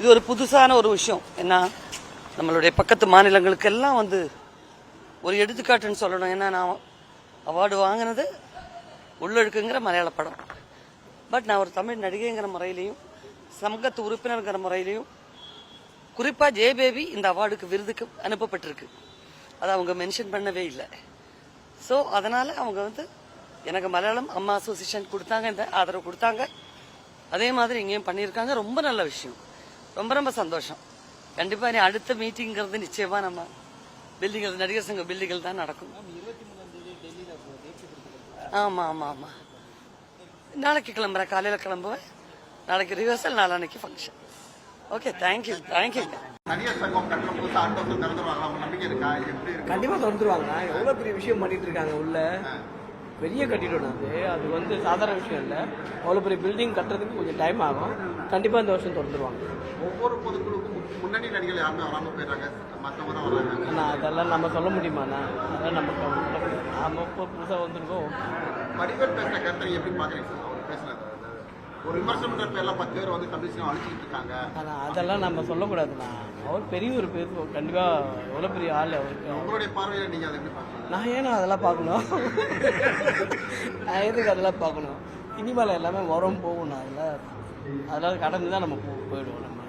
இது ஒரு புதுசான ஒரு விஷயம். என்ன நம்மளுடைய பக்கத்து மாநிலங்களுக்கெல்லாம் வந்து ஒரு எடுத்துக்காட்டுன்னு சொல்லணும். ஏன்னா நான் அவார்டு வாங்கினது உள்ளழுக்குங்கிற மலையாள படம். பட் நான் ஒரு தமிழ் நடிகைங்கிற முறையிலையும் சமூகத்து உறுப்பினருங்கிற முறையிலையும் குறிப்பாக ஜெயபேபி இந்த அவார்டுக்கு விருதுக்கு அனுப்பப்பட்டிருக்கு. அதை அவங்க மென்ஷன் பண்ணவே இல்லை. ஸோ அதனால் அவங்க வந்து எனக்கு மலையாளம் அம்மா அசோசியேஷன் கொடுத்தாங்க இந்த ஆதரவு கொடுத்தாங்க. அதே மாதிரி இங்கேயும் பண்ணியிருக்காங்க. ரொம்ப நல்ல விஷயம். ரொம்ப ரொம்ப சந்தோஷம். கண்டிப்பாக நீ அடுத்த மீட்டிங்கிறது நிச்சயமாக நம்ம பில்டிங்கள் நடிகர் சங்க பில்டிங்கள் தான் நடக்கும். ஆமாம் ஆமாம் ஆமாம் நாளைக்கு கிளம்புறேன் காலையில் கிளம்புவேன். நாளைக்கு ரிஹர்சல் நாளான்னைக்கு ஃபங்க்ஷன் ஓகே தேங்க்யூ இருக்கு? கண்டிப்பா திறந்துருவாங்க எவ்வளவு பெரிய விஷயம் பண்ணிட்டு இருக்காங்க உள்ள. பெரிய கட்டிடம் அது. அது வந்து சாதாரண விஷயம் இல்ல. அவ்வளவு பெரிய பில்டிங் கட்டுறதுக்கு கொஞ்சம் டைம் ஆகும். கண்டிப்பா இந்த வருஷம் திறந்துருவாங்க ஒவ்வொரு பொதுக்குழுக்கும் முன்னணி நடிகர்கள் யாருமே வராம போயிடுறாங்க? ஆனா அதெல்லாம் நம்ம சொல்ல முடியுமாண்ணா அதெல்லாம் நமக்கு அவங்க சொல்ல முடியாது. நாம இப்போ புதுசாக வந்திருக்கோம். வடிவேல் பேசின கருத்தை எப்படி பேசினது ஒரு விமர்சனம் பண்ற பேர்ல பத்து பேர் வந்து தமிழ் சினிமா அழிச்சிட்டு இருக்காங்க. ஆனா அதெல்லாம் நம்ம சொல்லக்கூடாதுண்ணா அவர் பெரிய ஒரு பேர் கண்டிப்பா எவ்வளோ பெரிய ஆள் அவருக்கு. உங்களுடைய பார்வையில நீங்க அதை எப்படி பாக்குறீங்க நான் ஏன்னா அதெல்லாம் பார்க்கணும்? நான் எதுக்கு அதெல்லாம் பார்க்கணும்? சினிமாவில் எல்லாமே வரும் போகும் நான் அதில் அதெல்லாம் கடந்து தான் நம்ம போயிடுவோம் நம்ம.